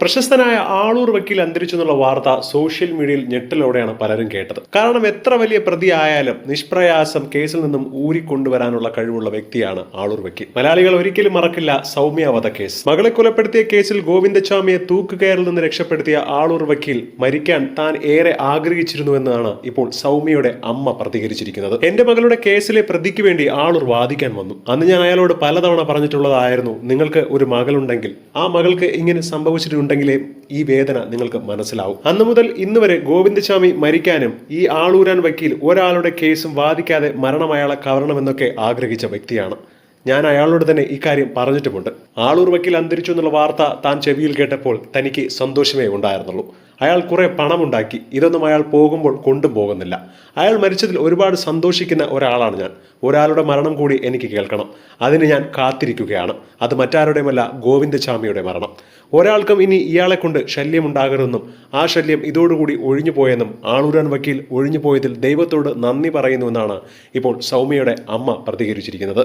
പ്രശസ്തനായ ആളൂർ വക്കീൽ അന്തരിച്ചു എന്നുള്ള വാർത്ത സോഷ്യൽ മീഡിയയിൽ ഞെട്ടലോടെയാണ് പലരും കേട്ടത്. കാരണം എത്ര വലിയ പ്രതിയായാലും നിഷ്പ്രയാസം കേസിൽ നിന്നും ഊരിക്കൊണ്ടുവരാനുള്ള കഴിവുള്ള വ്യക്തിയാണ് ആളൂർ വക്കീൽ. മലയാളികൾ ഒരിക്കലും മറക്കില്ല സൗമ്യ വധക്കേസ് മകളെ കൊലപ്പെടുത്തിയ കേസിൽ ഗോവിന്ദസ്വാമിയെ തൂക്കുകയറിൽ നിന്ന് രക്ഷപ്പെടുത്തിയ ആളൂർ വക്കീൽ മരിക്കാൻ താൻ ഏറെ ആഗ്രഹിച്ചിരുന്നുവെന്നാണ് ഇപ്പോൾ സൗമ്യയുടെ അമ്മ പ്രതികരിച്ചിരിക്കുന്നത്. എന്റെ മകളുടെ കേസിലെ പ്രതിക്ക് വേണ്ടി ആളൂർ വാദിക്കാൻ വന്നു. അന്ന് ഞാൻ അയാളോട് പലതവണ പറഞ്ഞിട്ടുള്ളതായിരുന്നു നിങ്ങൾക്ക് ഒരു മകളുണ്ടെങ്കിൽ ആ മകൾക്ക് ഇങ്ങനെ സംഭവിച്ചിട്ടുണ്ടെങ്കിലേ ഈ വേദന നിങ്ങൾക്ക് മനസ്സിലാവും. അന്നു മുതൽ ഇന്ന് വരെ ഗോവിന്ദസ്വാമി മരിക്കാനും ഈ ആളൂരാൻ വക്കീൽ ഒരാളുടെ കേസും വാദിക്കാതെ മരണം അയാളെ കവരണമെന്നൊക്കെ ആഗ്രഹിച്ച വ്യക്തിയാണ്. ഞാൻ അയാളോട് തന്നെ ഇക്കാര്യം പറഞ്ഞിട്ടുമുണ്ട്. ആളൂർ വക്കീൽ അന്തരിച്ചു എന്നുള്ള വാർത്ത താൻ ചെവിയിൽ കേട്ടപ്പോൾ തനിക്ക് സന്തോഷമേ ഉണ്ടായിരുന്നുള്ളൂ. അയാൾ കുറേ പണമുണ്ടാക്കി. ഇതൊന്നും അയാൾ പോകുമ്പോൾ കൊണ്ടും പോകുന്നില്ല. അയാൾ മരിച്ചതിൽ ഒരുപാട് സന്തോഷിക്കുന്ന ഒരാളാണ് ഞാൻ. ഒരാളുടെ മരണം കൂടി എനിക്ക് കേൾക്കണം. അതിന് ഞാൻ കാത്തിരിക്കുകയാണ്. അത് മറ്റാരുടെയുമല്ല ഗോവിന്ദസ്വാമിയുടെ മരണം. ഒരാൾക്കും ഇനി ഇയാളെ കൊണ്ട് ശല്യമുണ്ടാകരുതെന്നും ആ ശല്യം ഇതോടുകൂടി ഒഴിഞ്ഞു പോയെന്നും ആളൂരാൻ വക്കീൽ ഒഴിഞ്ഞു പോയതിൽ ദൈവത്തോട് നന്ദി പറയുന്നുവെന്നാണ് ഇപ്പോൾ സൗമ്യയുടെ അമ്മ പ്രതികരിച്ചിരിക്കുന്നത്.